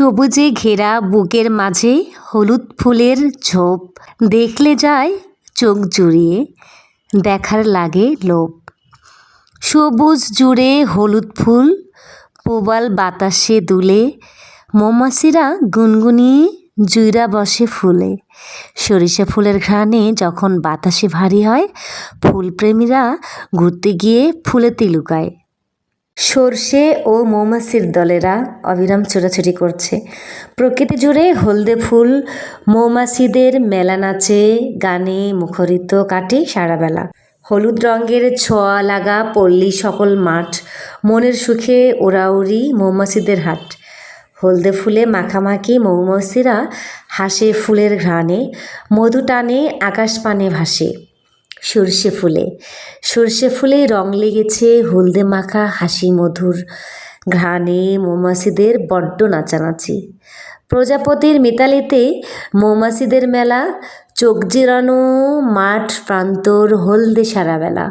সবুজে ঘেরা বুকের মাঝে হলুদ ফুলের ঝোপ। দেখলে যায় চোখ জুড়িয়ে, দেখার লাগে লোভ। সবুজ জুড়ে হলুদ ফুল, প্রবাল বাতাসে দুলে, মৌমাছিরা গুনগুনিয়ে জুইরা বসে ফুলে। সরিষা ফুলের ঘ্রাণে যখন বাতাসে ভারী হয়, ফুলপ্রেমীরা ঘুরতে গিয়ে ফুলেতে লুকায়। সর্ষে ও মৌমাছির দলেরা অবিরাম ছোটাছুটি করছে। প্রকৃতি জুড়ে হলদে ফুল, মৌমাছিদের মেলা নাচে, গানে মুখরিত কাটে সারাবেলা হলুদ রঙের ছোঁয়া লাগা পল্লী সকল মাঠ, মনের সুখে ওরাউরি মৌমাছিদের হাট। হলদে ফুলে মাখামাখি মৌমাছিরা হাসে ফুলের ঘ্রাণে, মধু টানে আকাশ পানে ভাসে। সর্ষে ফুলে। সর্ষে ফুলে রং লেগেছে হলদে মাখা হাসি মধুর ঘ্রাণে মৌমাছিদের বড্ড নাচানাচি। প্রজাপতির মিতালিতে মৌমাছিদের মেলা, চোখ জিরানো মাঠ প্রান্তর হলদে সারাবেলা।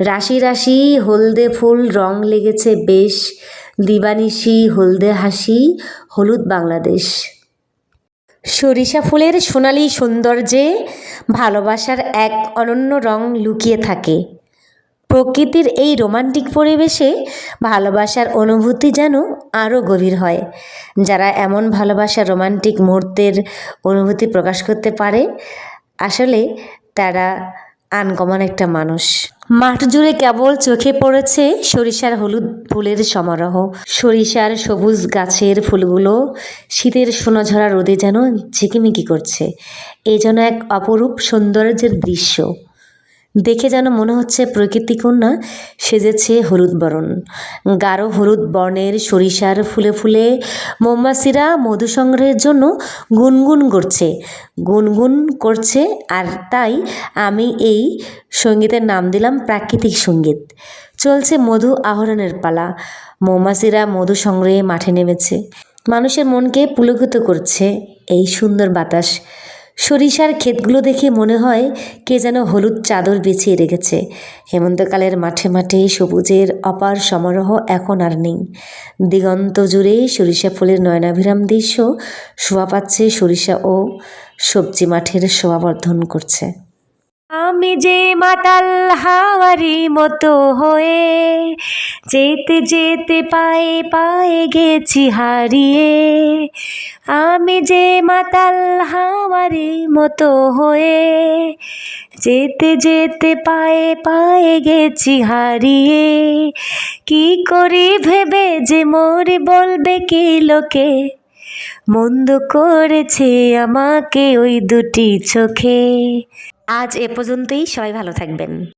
রাশি রাশি হলদে ফুল রং লেগেছে বেশ, দিবানিশি হলদে হাসি হলুদ বাংলাদেশ। সরিষা ফুলের সোনালি সৌন্দর্যে ভালোবাসার এক অনন্য রং লুকিয়ে থাকে। প্রকৃতির এই রোমান্টিক পরিবেশে ভালোবাসার অনুভূতি যেন আরও গভীর হয়। যারা এমন ভালোবাসার রোমান্টিক মুহূর্তের অনুভূতি প্রকাশ করতে পারে, আসলে তারা আনকমন একটা মানুষ। মাঠ জুড়ে কেবল চোখে পড়েছে সরিষার হলুদ ফুলের সমারোহ। সরিষার সবুজ গাছের ফুলগুলো শীতের সোনাঝরা রোদে যেন ঝিকিমিকি করছে। এ যেন এক অপরূপ সৌন্দর্যের দৃশ্য। দেখে যেন মনে হচ্ছে প্রকৃতি কন্যা সেজেছে হলুদ বরণ। গাঢ় হলুদ বর্ণের সরিষার ফুলে ফুলে মৌমাছিরা মধু সংগ্রহের জন্য গুনগুন করছে গুনগুন করছে আর তাই আমি এই সঙ্গীতের নাম দিলাম প্রাকৃতিক সংগীত। চলছে মধু আহরণের পালা, মৌমাছিরা মধু সংগ্রহে মাঠে নেমেছে। মানুষের মনকে পুলকিত করছে এই সুন্দর বাতাস। সরিষার ক্ষেতগুলো দেখে মনে হয় কে যেন হলুদ চাদর বেছিয়ে রেখেছে। হেমন্তকালের মাঠে মাঠে সবুজের অপার সমারোহ এখন আর নেই। দিগন্ত জুড়ে সরিষা ফুলের নয়নাভিরাম দৃশ্য, শোভা পাচ্ছে সরিষা ও সবজি মাঠের শোভাবর্ধন করছে। আমি যে মাতাল হাওয়ারি মতো হয়ে যেতে যেতে পায়ে পায়ে গেছি হারিয়ে, আমি যে মাতাল হাওয়ারি মতো হয়ে যেতে যেতে পায়ে পায়ে গেছি হারিয়ে, কি করি ভেবে যে মরে বলবে কি লোকে? মন্দ করেছে আমাকে ওই দুটি চোখে। আজ এ পর্যন্তই সবাই ভালো থাকবেন।